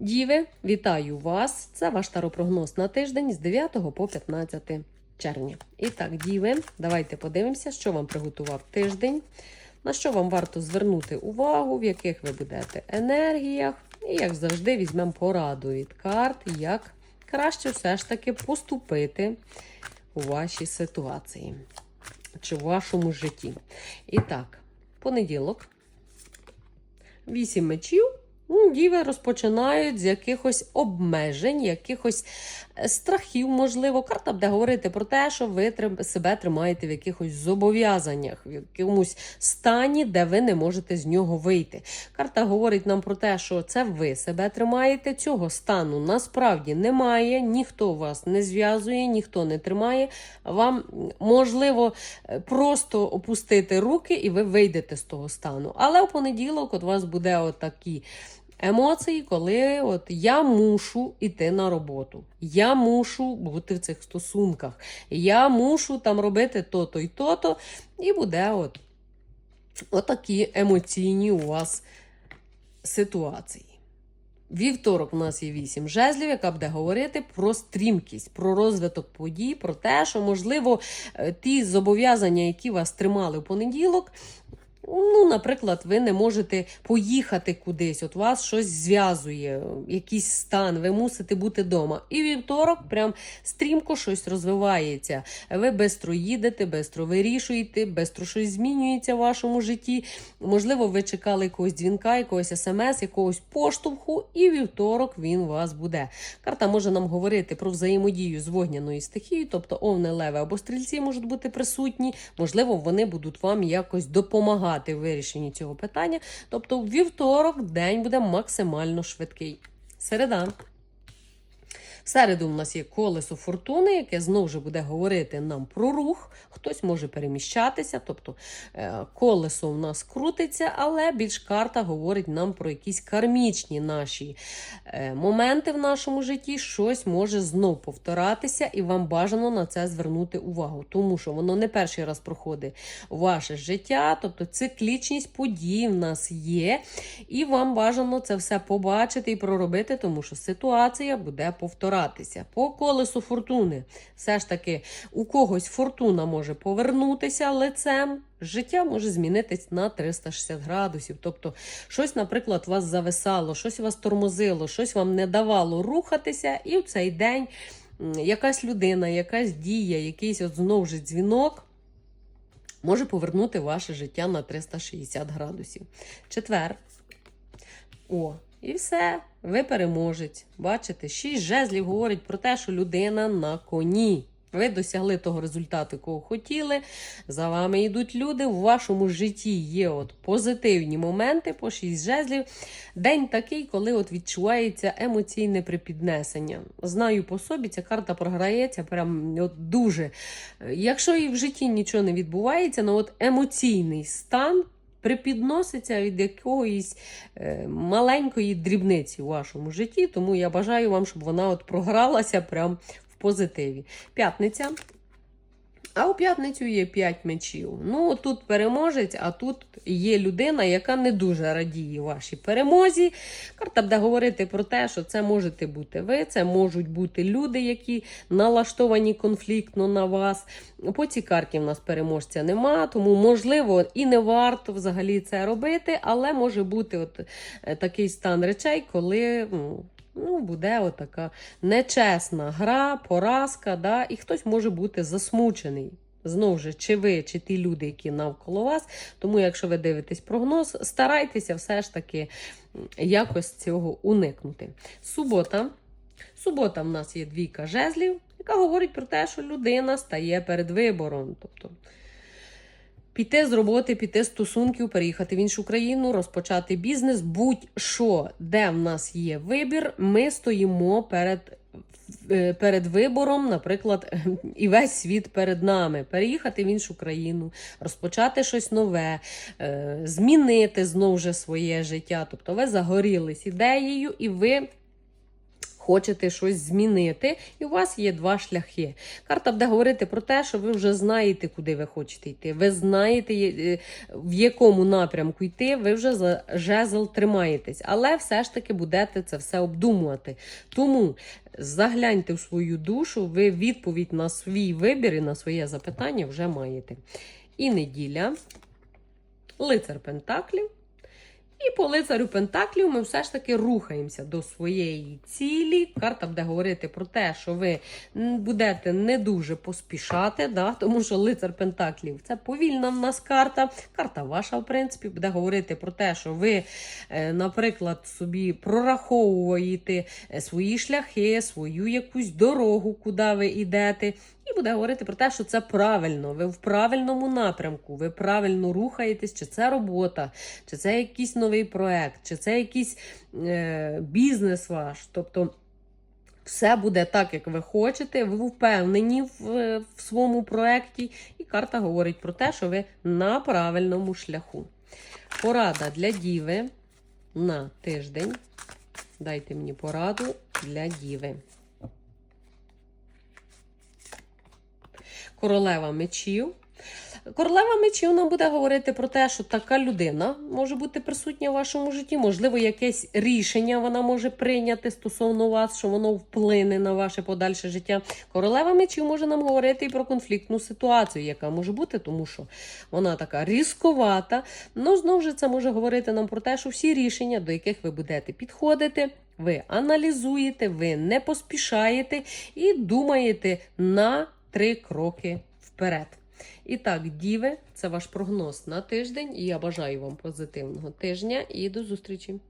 Діви, вітаю вас! Це ваш таропрогноз на тиждень з 9 по 15 червня. І так, діви, давайте подивимося, що вам приготував тиждень, на що вам варто звернути увагу, в яких ви будете енергіях. І, як завжди, візьмемо пораду від карт, як краще все ж таки поступити у вашій ситуації чи в вашому житті. І так, понеділок. Вісім мечів. Ну, Діви розпочинають з якихось обмежень, якихось страхів, можливо. Карта буде говорити про те, що ви себе тримаєте в якихось зобов'язаннях, в якомусь стані, де ви не можете з нього вийти. Карта говорить нам про те, що це ви себе тримаєте. Цього стану насправді немає, ніхто вас не зв'язує, ніхто не тримає. Вам можливо е, просто опустити руки, і ви вийдете з того стану. Але в понеділок от у вас буде отакі. Емоції, коли от я мушу йти на роботу, я мушу бути в цих стосунках, я мушу там робити то-то і то-то, і буде от отакі емоційні у вас ситуації. Вівторок у нас є вісім жезлів, яка буде говорити про стрімкість, про розвиток подій, про те, що, можливо, е, ті зобов'язання, які вас тримали в понеділок, Ну, наприклад, ви не можете поїхати кудись, от вас щось зв'язує, якийсь стан, ви мусите бути вдома. І вівторок прям стрімко щось розвивається. Ви бистро їдете, бистро вирішуєте, бистро щось змінюється в вашому житті. Можливо, ви чекали якогось дзвінка, якогось смс, якогось поштовху, і вівторок він у вас буде. Карта може нам говорити про взаємодію з вогняною стихією, тобто овни, леви або стрільці можуть бути присутні. Можливо, вони будуть вам якось допомагати в вирішенні цього питання. Тобто, вівторок день буде максимально швидкий. Середа. В середу у нас є колесо фортуни, яке знову ж буде говорити нам про рух. Хтось може переміщатися, тобто е, колесо у нас крутиться, але більш карта говорить нам про якісь кармічні наші е, моменти в нашому житті. Щось може знов повторатися, і вам бажано на це звернути увагу, тому що воно не перший раз проходить ваше життя, тобто циклічність подій в нас є, і вам бажано це все побачити і проробити, тому що ситуація буде повторатися. По колесу фортуни, все ж таки, у когось фортуна може повернутися лицем. Життя може змінитись на 360 градусів. Тобто, щось, наприклад, вас зависало, щось вас тормозило, щось вам не давало рухатися, і в цей день якась людина, якась дія, якийсь от знову ж дзвінок може повернути ваше життя на 360 градусів. Четвер. О, і все, ви переможець. Бачите, шість жезлів говорить про те, що людина на коні. Ви досягли того результату, якого хотіли. За вами йдуть люди. В вашому житті є от позитивні моменти по шість жезлів. День такий, коли от відчувається емоційне припіднесення. Знаю по собі, ця карта програється прям от дуже. Якщо і в житті нічого не відбувається, ну от емоційний стан припідноситься від якоїсь е, маленької дрібниці у вашому житті. Тому я бажаю вам, щоб вона от програлася прям в позитиві. П'ятниця. А у п'ятницю є 5 мечів. Ну, тут переможець, а тут є людина, яка не дуже радіє вашій перемозі. Карта буде говорити про те, що це можете бути ви, це можуть бути люди, які налаштовані конфліктно на вас. По цій карті в нас переможця нема, тому можливо і не варто взагалі це робити, але може бути от е, такий стан речей, коли. Ну, буде отака нечесна гра, поразка, да, і хтось може бути засмучений. Знову ж, чи ви, чи ті люди, які навколо вас. Тому, якщо ви дивитесь прогноз, старайтеся все ж таки якось цього уникнути. Субота. Субота в нас є двійка жезлів, яка говорить про те, що людина стає перед вибором. Тобто піти з роботи, піти з стосунків, переїхати в іншу країну, розпочати бізнес, будь-що, де в нас є вибір, ми стоїмо перед. е, Перед вибором, наприклад, і весь світ перед нами переїхати в іншу країну, розпочати щось нове, е, змінити знову ж своє життя. Тобто ви загорілись ідеєю, і ви хочете щось змінити, і у вас є два шляхи. Карта буде говорити про те, що ви вже знаєте, куди ви хочете йти. Ви знаєте, е, в якому напрямку йти, ви вже за жезл тримаєтесь, але все ж таки будете це все обдумувати. Тому загляньте в свою душу, ви відповідь на свій вибір і на своє запитання вже маєте. І неділя, лицар Пентаклів. І по лицарю Пентаклів ми все ж таки рухаємося до своєї цілі. Карта буде говорити про те, що ви будете не дуже поспішати, да? тому що лицар Пентаклів це повільна в нас карта. Карта ваша, в принципі, буде говорити про те, що ви, е, наприклад, собі прораховуєте е, свої шляхи, свою якусь дорогу, куди ви йдете. І буде говорити про те, що це правильно, ви в правильному напрямку, ви правильно рухаєтесь, чи це робота, чи це якийсь новий проект, чи це якийсь е, бізнес ваш. Тобто все буде так, як ви хочете, ви впевнені в, е, в своєму проекті, і карта говорить про те, що ви на правильному шляху. Порада для діви на тиждень. Дайте мені пораду для діви. Королева мечів. Королева мечів нам буде говорити про те, що така людина може бути присутня в вашому житті. Можливо, якесь рішення вона може прийняти стосовно вас, що воно вплине на ваше подальше життя. Королева мечів може нам говорити і про конфліктну ситуацію, яка може бути, тому що вона така різковата. Ну, знову ж це може говорити нам про те, що всі рішення, до яких ви будете підходити, ви аналізуєте, ви не поспішаєте і думаєте на три кроки вперед. І так, діви, це ваш прогноз на тиждень. І я бажаю вам позитивного тижня і до зустрічі!